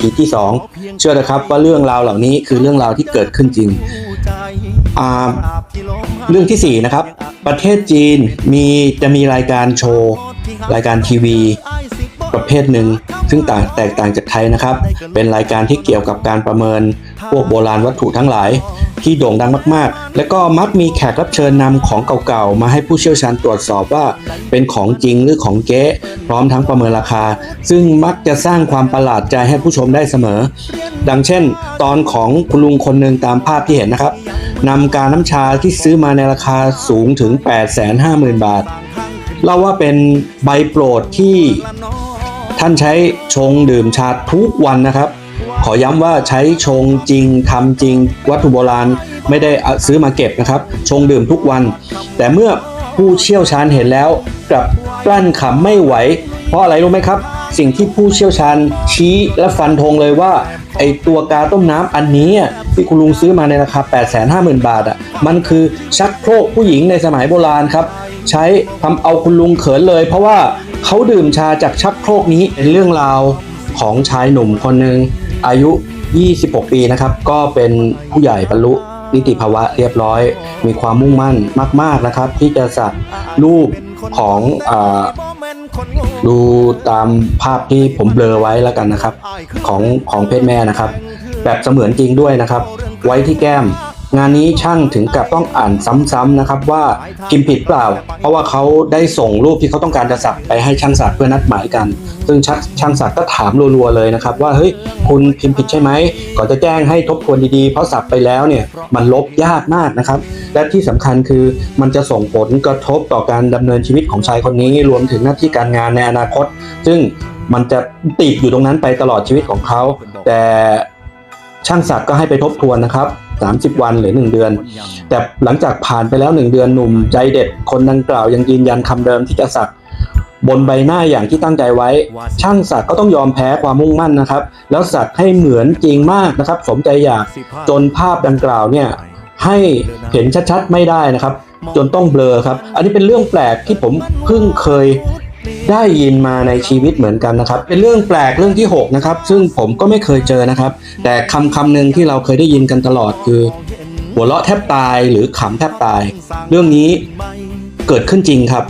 EP ที่ 2 เชื่อนะครับว่าเรื่องราวเหล่านี้คือเรื่องราวที่เกิดขึ้นจริงเรื่องทีสี่ 4 นะครับ ประเทศจีนมีจะมีรายการโชว์ รายการทีวี ประเภทหนึ่ง ซึ่งต่างแตกต่างจากไทยนะครับ เป็นรายการที่เกี่ยวกับการประเมินพวกโบราณวัตถุทั้งหลาย ที่โด่งดังมากๆ และก็มักมีแขกรับเชิญนำของเก่าๆ มาให้ผู้เชี่ยวชาญตรวจสอบว่า เป็นของจริงหรือของเก๊พร้อมทั้งประเมินราคา ซึ่งมักจะสร้างความประหลาดใจให้ผู้ชมได้เสมอ ดังเช่น ตอนของคุณลุงคนหนึ่งตามภาพที่เห็นนะครับนำการน้ำชาที่ซื้อมาในราคาสูงถึง 850,000 บาทเล่าว่าเป็นใบโปรดที่ท่านใช้ชงดื่มชาทุกวันนะครับ ขอย้ำว่าใช้ชงจริงทำจริง วัตถุโบราณไม่ได้ซื้อมาเก็บนะครับ ชงดื่มทุกวัน แต่เมื่อผู้เชี่ยวชาญเห็นแล้วกลับกลั้นขำไม่ไหว เพราะอะไรรู้ไหมครับ สิ่งที่ผู้เชี่ยวชาญชี้และฟันธงเลยว่าไอตัวกาต้มน้ำอันนี้ที่คุณลุงซื้อมาในราคา 850,000 บาทอะมันคือชักโครกผู้หญิงในสมัยโบราณครับ ใช้ทำเอาคุณลุงเขินเลย เพราะว่าเขาดื่มชาจากชักโครกนี้เป็นเรื่องราวของชายหนุ่มคนหนึ่ง อายุ 26 ปีนะครับ ก็เป็นผู้ใหญ่บรรลุนิติภาวะเรียบร้อย มีความมุ่งมั่นมาก ๆนะครับ ที่จะสักรูปของอดูตามภาพที่ผมเบลอไว้แล้วกันนะครับ ของของเพศแม่นะครับ แบบเสมือนจริงด้วยนะครับ ไว้ที่แก้ม งานนี้ช่างถึงกับต้องอ่านซ้ำๆนะครับว่าพิมพ์ผิดเปล่า เพราะว่าเขาได้ส่งรูปที่เขาต้องการจะสักไปให้ช่างสักเพื่อนัดหมายกัน ซึ่งช่างสักก็ถามรัวๆเลยนะครับ ว่าเฮ้ยคุณพิมพ์ผิดใช่ไหมก่อนจะแจ้งให้ทบทวนดีๆ เพราะสักไปแล้วเนี่ยมันลบยากมากนะครับ และที่สำคัญคือมันจะส่งผลกระทบต่อการดำเนินชีวิตของชายคนนี้รวมถึงหน้าที่การงานในอนาคต ซึ่งมันจะติดอยู่ตรงนั้นไปตลอดชีวิตของเขา แต่ช่างสักก็ให้ไปทบทวนนะครับ 30 วันหรือ 1 เดือน แต่หลังจากผ่านไปแล้ว 1 เดือนหนุ่มใจเด็ดคนดังกล่าวยังยืนยันคำเดิมที่จะสักบนใบหน้าอย่างที่ตั้งใจไว้ ช่างสักก็ต้องยอมแพ้ความมุ่งมั่นนะครับ แล้วสักให้เหมือนจริงมากนะครับ สมใจอยากจนภาพดังกล่าวเนี่ยให้เห็นชัดๆไม่ได้นะครับ จนต้องเบลอครับ อันนี้เป็นเรื่องแปลกที่ผมเพิ่งเคย ได้ยินมาในชีวิตเหมือนกันนะครับ เป็นเรื่องแปลกเรื่องที่6นะครับซึ่งผมก็ไม่เคยเจอนะครับ แต่คำคำหนึ่งที่เราเคยได้ยินกันตลอดคือ หัวเราะแทบตายหรือขำแทบตาย เรื่องนี้เกิดขึ้นจริงครับ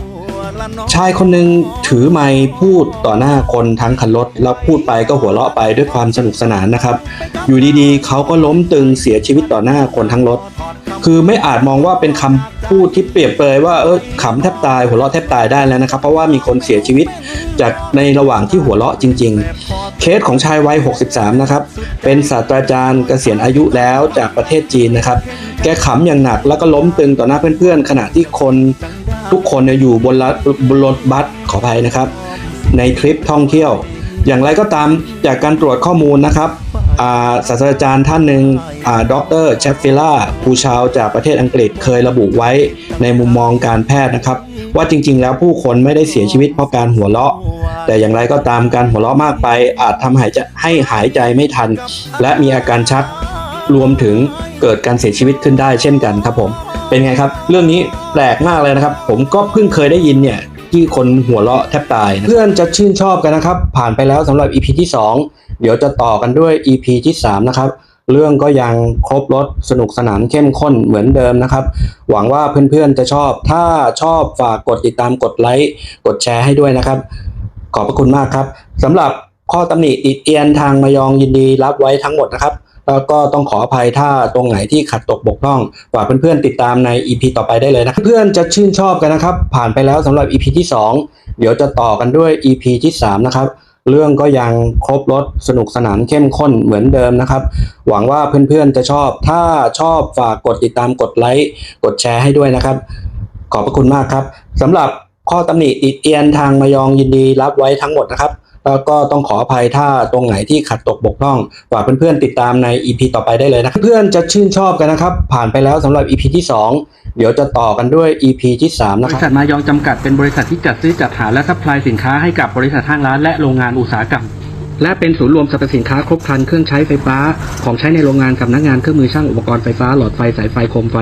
ชายคนหนึ่งถือไมค์พูดต่อหน้าคนทั้งคันรถแล้วพูดไปก็หัวเราะไปด้วยความสนุกสนานนะครับ อยู่ดีๆ เขาก็ล้มตึงเสียชีวิตต่อหน้าคนทั้งรถ คือไม่อาจมองว่าเป็นคำ พูดที่เปรียบเปรยว่าเออขำแทบตายหัวเราะแทบตายได้แล้วนะครับ เพราะว่ามีคนเสียชีวิตจากในระหว่างที่หัวเราะจริง ๆ เคสของชายวัย 63 นะครับ เป็นศาสตราจารย์เกษียณอายุแล้วจากประเทศจีนนะครับ แกขำอย่างหนักแล้วก็ล้มตึงต่อหน้าเพื่อนๆ ขณะที่คนทุกคนเนี่ยอยู่บนรถบนรถบัสขออภัยนะครับ ในทริปท่องเที่ยว อย่างไรก็ตามจากการตรวจข้อมูลนะครับ ศาสตราจารย์ท่านหนึ่งด็อ่าดรเชฟฟิล่าผู้ชาวจากประเทศอังกฤษเคยระบุไว้ในมุมมองการแพทย์นะครับ ว่าจริง ๆ แล้วผู้คนไม่ได้เสียชีวิตเพราะการหัวเราะ แต่อย่างไรก็ตามการหัวเราะมากไป อาจทำให้จะให้หายใจไม่ทัน และมีอาการชักรวมถึงเกิดการเสียชีวิตขึ้นได้เช่นกันครับผมเป็นไงครับ เรื่องนี้แปลกมากเลยนะครับ ผมก็เพิ่งเคยได้ยินเนี่ยที่คนหัวเราะแทบตาย เพื่อนจะชื่นชอบกันนะครับ ผ่านไปแล้วสำหรับ EP ที่ 2 เดี๋ยวจะต่อกันด้วย EP ที่ 3 นะครับ เรื่องก็ยังครบรถสนุกสนานเข้มข้นเหมือนเดิมนะครับ หวังว่าเพื่อนๆจะชอบ ถ้าชอบฝากกดติดตามกดไลค์กดแชร์ให้ด้วยนะครับ ขอบพระคุณมากครับสำหรับข้อตำหนิติเตียนทางมายองยินดีรับไว้ทั้งหมดนะครับแล้วก็ต้องขออภัยถ้าตรงไหนที่ขัดตกบกพร่องฝากเพื่อนๆติดตามใน EP ต่อไปได้เลยนะเพื่อนๆจะชื่นชอบกันนะครับ ผ่านไปแล้วสำหรับ EP ที่ 2 เดี๋ยวจะต่อกันด้วย EP ที่ 3 นะครับ เรื่องก็ยังครบรถสนุกสนานเข้มข้นเหมือนเดิมนะครับ หวังว่าเพื่อนๆจะชอบ ถ้าชอบฝากกดติดตามกดไลค์กดแชร์ให้ด้วยนะครับ ขอบพระคุณมากครับสำหรับข้อตำหนิติเตียนทางมายองยินดีรับไว้ทั้งหมดนะครับ แล้วก็ต้องขออภัยถ้าตรงไหนที่ขัดตกบกพร่องฝากเพื่อนๆติดตามใน EP ต่อไปได้เลยนะเพื่อนๆจะชื่นชอบกันนะครับ ผ่านไปแล้วสำหรับ EP ที่ 2 เดี๋ยวจะต่อกันด้วย EP ที่3นะครับบริษัทมายองจำกัดเป็นบริษัทที่จัดซื้อจัดหาและซัพพลายสินค้าให้กับบริษัทห้างร้านและโรงงานอุตสาหกรรม และเป็นศูนย์รวมสรรพสินค้าครบครันเครื่องใช้ไฟฟ้า ของใช้ในโรงงานสำนักงานเครื่องมือช่างอุปกรณ์ไฟฟ้าหลอดไฟสายไฟโคมไฟ